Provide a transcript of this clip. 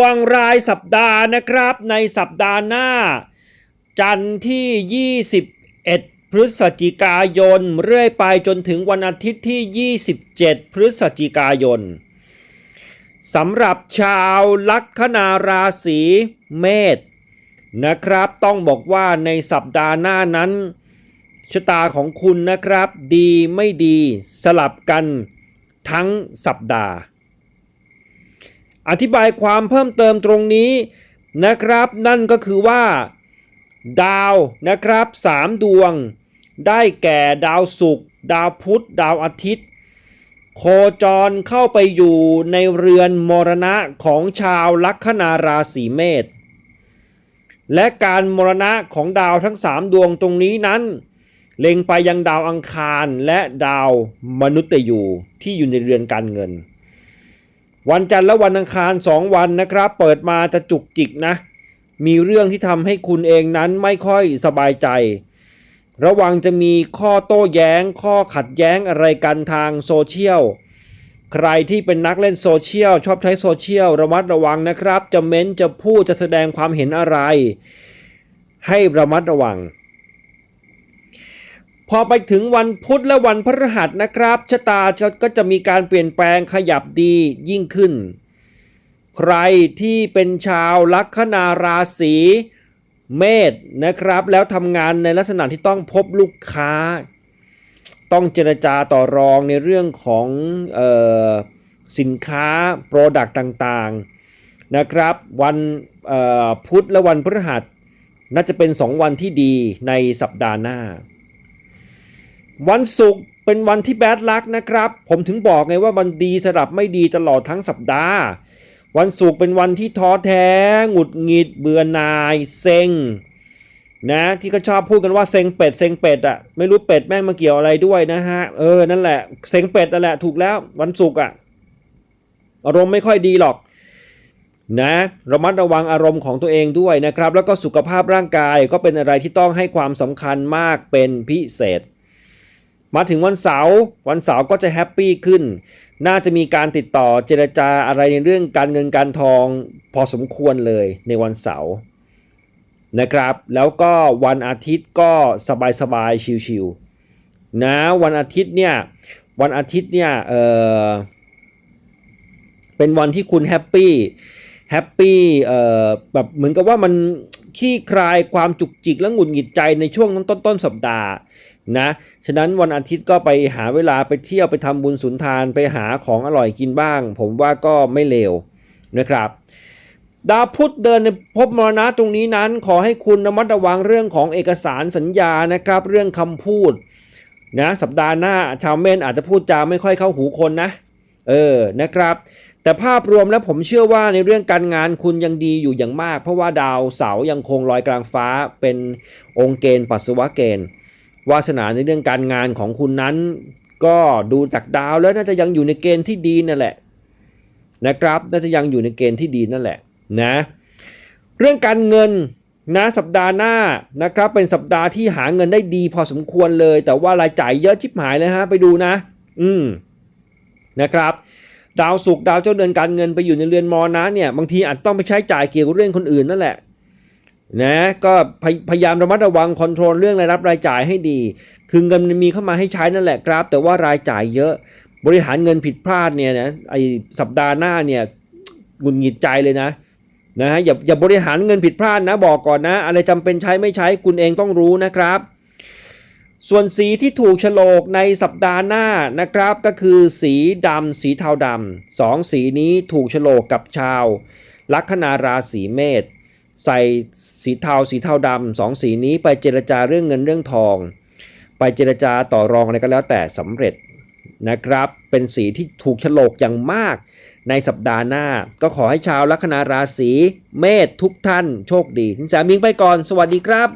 วงรายสัปดาห์นะครับ ในสัปดาห์หน้า จันทร์ที่ 21 พฤศจิกายน เรื่อยไปจนถึงวันอาทิตย์ที่ 27 พฤศจิกายนสำหรับชาวลัคนาราศีเมษนะครับ ต้องบอกว่าในสัปดาห์หน้านั้นชะตาของคุณนะครับ ดีไม่ดีสลับกันทั้งสัปดาห์ อธิบายความเพิ่มเติมตรงนี้นะครับ นั่นก็คือว่า ดาวนะครับสามดวง ได้แก่ดาวศุกร์ดาวพุธดาวอาทิตย์ โคจรเข้าไปอยู่ในเรือนมรณะของชาวลัคนาราศีเมษและการมรณะของดาวทั้งสามดวงตรงนี้นั้น เล็งไปยังดาวอังคารและดาวมนุษย์ยูที่อยู่ในเรือนการเงิน วันจันทร์และวันอังคารสองวันนะครับ เปิดมาจะจุกจิกนะ มีเรื่องที่ทำให้คุณเองนั้นไม่ค่อยสบายใจ ระวังจะมีข้อโต้แย้ง ข้อขัดแย้งอะไรกันทางโซเชียล ใครที่เป็นนักเล่นโซเชียล ชอบใช้โซเชียลระมัดระวังนะครับ จะเม้นจะพูดจะแสดงความเห็นอะไร ให้ระมัดระวัง พอไปถึงวันพุธและวันพฤหัสนะครับชะตาก็จะมีการเปลี่ยนแปลงขยับดียิ่งขึ้น ใครที่เป็นชาวลัคนาราศีเมษนะครับ แล้วทำงานในลักษณะที่ต้องพบลูกค้า ต้องเจรจาต่อรองในเรื่องของออสินค้าโปรดักต์ต่างๆนะครับ วันพุธและวันพฤหัสน่าจะเป็น 2 วันที่ดีในสัปดาห์หน้า วันศุกร์เป็นวันที่แบดลักนะครับ ผมถึงบอกไงว่ามันดีสลับไม่ดีตลอดทั้งสัปดาห์ วันศุกร์เป็นวันที่ท้อแท้หงุดหงิด เบื่อหน่ายเซ็งนะที่เขาชอบพูดกันว่าเซ็งเป็ดเซ็งเป็ดอะไม่รู้เป็ดแม่งมาเกี่ยวอะไรด้วยนะฮะเออนั่นแหละเซ็งเป็ดนั่นแหละถูกแล้ววันศุกร์อะอารมณ์ไม่ค่อยดีหรอกนะระมัดระวังอารมณ์ของตัวเองด้วยนะครับ แล้วก็สุขภาพร่างกายก็เป็นอะไรที่ต้องให้ความสำคัญมากเป็นพิเศษ มาถึงวันเสาร์วันเสาร์ก็จะแฮปปี้ขึ้น น่าจะมีการติดต่อเจรจาอะไรในเรื่องการเงินการทองพอสมควรเลยในวันเสาร์นะครับ แล้วก็วันอาทิตย์ก็สบายสบายๆชิวๆนะวันอาทิตย์เนี่ยวันอาทิตย์เนี่ยเออเป็นวันที่คุณแฮปปี้แฮปปี้เอ่อแบบเหมือนกับว่ามันขี้คลายความจุกจิกและหงุดหงิดใจในช่วงต้นต้นสัปดาห์ นะ ฉะนั้นวันอาทิตย์ก็ไปหาเวลาไปเที่ยวไปทำบุญสุนทานไปหาของอร่อยกินบ้าง ผมว่าก็ไม่เลวนะครับดาวพุธเดินในภพมรณะตรงนี้นั้น ขอให้คุณระมัดระวังเรื่องของเอกสารสัญญานะครับ เรื่องคำพูดนะสัปดาห์หน้าชาวเม่นอาจจะพูดจาไม่ค่อยเข้าหูคนนะ เออนะครับ แต่ภาพรวมแล้วผมเชื่อว่าในเรื่องการงานคุณยังดีอยู่อย่างมาก เพราะว่าดาวเสาร์ยังคงลอยกลางฟ้าเป็นองค์เกณฑ์ปัสสาวะเกณฑ์ วาสนาในเรื่องการงานของคุณนั้น ก็ดูจากดาวแล้วน่าจะยังอยู่ในเกณฑ์ที่ดีนั่นแหละนะครับน่าจะยังอยู่ในเกณฑ์ที่ดีนั่นแหละนะเรื่องการเงินนะสัปดาห์หน้านะครับเป็นสัปดาห์ที่หาเงินได้ดีพอสมควรเลย แต่ว่ารายจ่ายเยอะชิบหายเลยฮะไปดูนะ อืมนะครับ ดาวศุกดาวเจ้าเดือนการเงินไปอยู่ในเรือนมอนะเนี่ยบางทีอาจต้องไปใช้จ่ายเกี่ยวกับเรื่องคนอื่นนั่นแหละ นะก็พยายามระมัดระวังคอนโทรลเรื่องรายรับรายจ่ายให้ดี คือเงินมันมีเข้ามาให้ใช้นั่นแหละครับ แต่ว่ารายจ่ายเยอะบริหารเงินผิดพลาดเนี่ยนะไอสัปดาห์หน้าเนี่ยหงุดหงิดใจเลยนะนะฮะอย่าอย่าบริหารเงินผิดพลาดนะบอกก่อนนะ อะไรจำเป็นใช้ไม่ใช้คุณเองต้องรู้นะครับ ส่วนสีที่ถูกโฉลกในสัปดาห์หน้านะครับ ก็คือสีดำสีเทาดำสองสีนี้ถูกโฉลกกับชาว ลัคนาราศีเมษ ใส่สีเทาสีเทาดำสองสีนี้ไปเจรจาเรื่องเงินเรื่องทอง ไปเจรจาต่อรองอะไรก็แล้วแต่สำเร็จนะครับ เป็นสีที่ถูกฉลกอย่างมาก ในสัปดาห์หน้า ก็ขอให้ชาวลัคนาราศีเมษทุกท่านโชคดีทินสามิงไปก่อน สวัสดีครับ